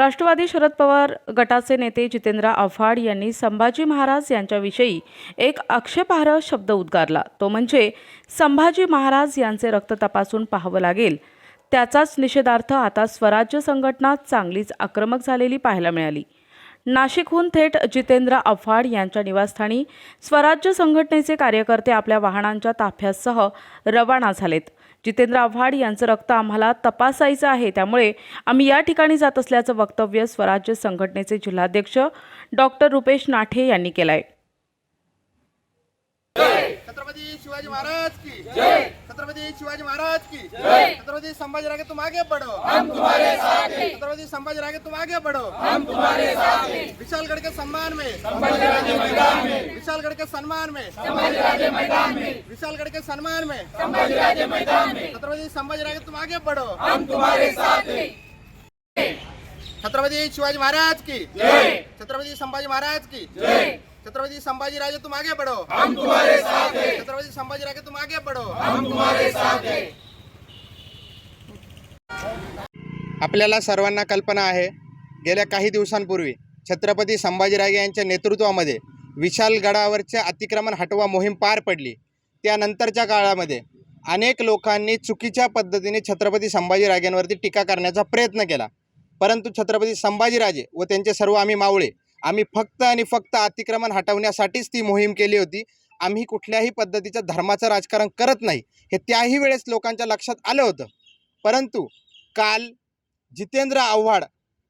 राष्ट्रवादी शरद पवार गटाचे नेते जितेंद्र आव्हाड यांनी संभाजी महाराज यांच्याविषयी एक आक्षेपार्ह शब्द उद्गारला. तो म्हणजे संभाजी महाराज यांचे रक्त तपासून पाहावं लागेल. त्याचाच निषेधार्थ आता स्वराज्य संघटना चांगलीच आक्रमक झालेली पाहायला मिळाली. नाशिकहून थेट जितेंद्र आव्हाड यांच्या निवासस्थानी स्वराज्य संघटनेचे कार्यकर्ते आपल्या वाहनांच्या ताफ्यासह रवाना झालेत. जितेंद्र आव्हाड यांचं रक्त आम्हाला तपासायचं आहे त्यामुळे आम्ही या ठिकाणी जात असल्याचं वक्तव्य स्वराज्य संघटनेचे जिल्हाध्यक्ष डॉक्टर रुपेश नाठे यांनी केलं आहे शिवाजी महाराज की। जय। छत्रपति शिवाजी महाराज की। जय। छत्रपति संभाजी रागे तुम आगे बढ़ो। हम तुम्हारे साथ हैं। छत्रपति संभाजी रागे तुम आगे बढ़ो। हम तुम्हारे साथ हैं। विशालगढ़ के सम्मान में। संभाजी राजे मैदान में। विशालगढ़ के सम्मान में। संभाजी राजे मैदान में। विशालगढ़ के सम्मान में। संभाजी राजे मैदान में। छत्रपति संभाजी रागे तुम आगे बढ़ो। हम तुम्हारे साथ हैं। छत्रपति शिवाजी महाराज की। जय। छत्रपति संभाजी महाराज की। जय। छत्रपति संभाजी राजे तुम आगे बढ़ो। हम तुम्हारे साथ हैं। छत्रपति संभाजी राजे तुम आगे बढ़ो। हम तुम्हारे साथ हैं। आपल्याला सर्वांना कल्पना आहे गेल्या काही दिवसांपूर्वी छत्रपती संभाजीराजे यांच्या नेतृत्वामध्ये विशाल गडावरच्या अतिक्रमण हटवा मोहीम पार पडली. त्यानंतरच्या काळामध्ये अनेक लोकांनी चुकीच्या पद्धतीने छत्रपती संभाजीराजांवरती टीका करण्याचा प्रयत्न केला. परंतु छत्रपती संभाजीराजे व त्यांचे सर्व आम्ही मावळे आम्ही फक्त आणि फक्त अतिक्रमण हटवण्यासाठीच ती मोहीम केली होती. आम्ही कुठल्याही पद्धतीचं धर्माचं राजकारण करत नाही. हे त्याही वेळेस लोकांच्या लक्षात आलं होतं. परंतु काल जितेंद्र आव्हाड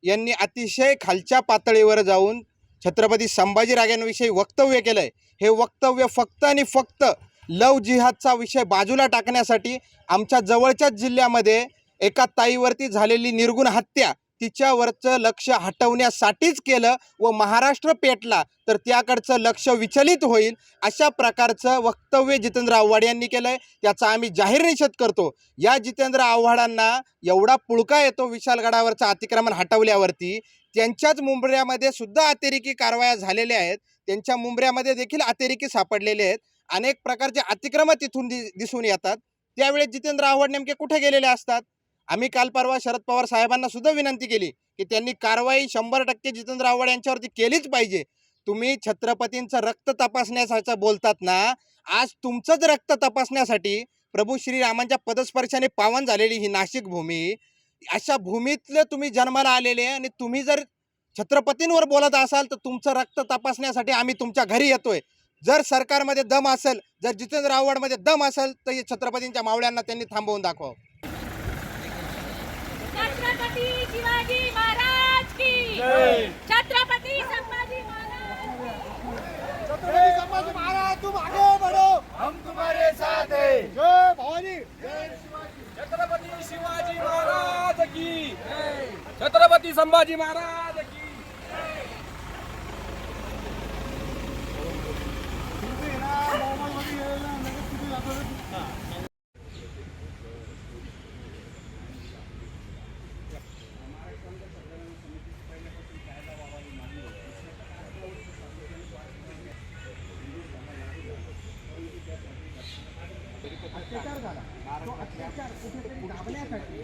यांनी अतिशय खालच्या पातळीवर जाऊन छत्रपती संभाजीराजांविषयी वक्तव्य केलं आहे हे वक्तव्य फक्त आणि फक्त लव जिहादचा विषय बाजूला टाकण्यासाठी आमच्या जवळच्याच जिल्ह्यामध्ये एका ताईवरती झालेली निर्गुण हत्या तिच्यावरचं लक्ष हटवण्यासाठीच केलं व महाराष्ट्र पेटला तर त्याकडचं लक्ष विचलित होईल अशा प्रकारचं वक्तव्य जितेंद्र आव्हाड यांनी केलं आहे त्याचा आम्ही जाहीर निषेध करतो. या जितेंद्र आव्हाडांना एवढा पुळका येतो विशालगडावरचं अतिक्रमण हटवल्यावरती त्यांच्याच मुंबऱ्यामध्ये सुद्धा अतिरेकी कारवाया झालेल्या आहेत. त्यांच्या मुंबऱ्यामध्ये देखील अतिरेकी सापडलेले आहेत. अनेक प्रकारचे अतिक्रमण तिथून दि दिसून येतात. त्यावेळेस जितेंद्र आव्हाड नेमके कुठे गेलेले असतात? आम्ही काल परवा शरद पवार साहेबांना सुद्धा विनंती केली की त्यांनी कारवाई शंभर टक्के जितेंद्र आव्हाड यांच्यावरती केलीच पाहिजे. तुम्ही छत्रपतींचं रक्त तपासण्यासाठी बोलतात ना आज तुमचंच रक्त तपासण्यासाठी प्रभू श्रीरामांच्या पदस्पर्शाने पावन झालेली ही नाशिक भूमी. अशा भूमीतलं तुम्ही जन्माला आलेले आणि तुम्ही जर छत्रपतींवर बोलत असाल तर तुमचं रक्त तपासण्यासाठी आम्ही तुमच्या घरी येतोय. जर सरकारमध्ये दम असेल जर जितेंद्र आव्हाडमध्ये दम असेल तर हे छत्रपतींच्या मावळ्यांना त्यांनी थांबवून दाखवावं छत्रपती शिवाजी महाराज की। छत्रपती संभाजी महाराज छत्रपती संभाजी महाराज तुम आगे बढ़ो। हम तुम्हारे साथ हैं। जय भवानी। छत्रपती शिवाजी महाराज की। छत्रपती संभाजी महाराज की। अत्याचार झाला. तो अत्याचार कुठेतरी दाबण्यासाठी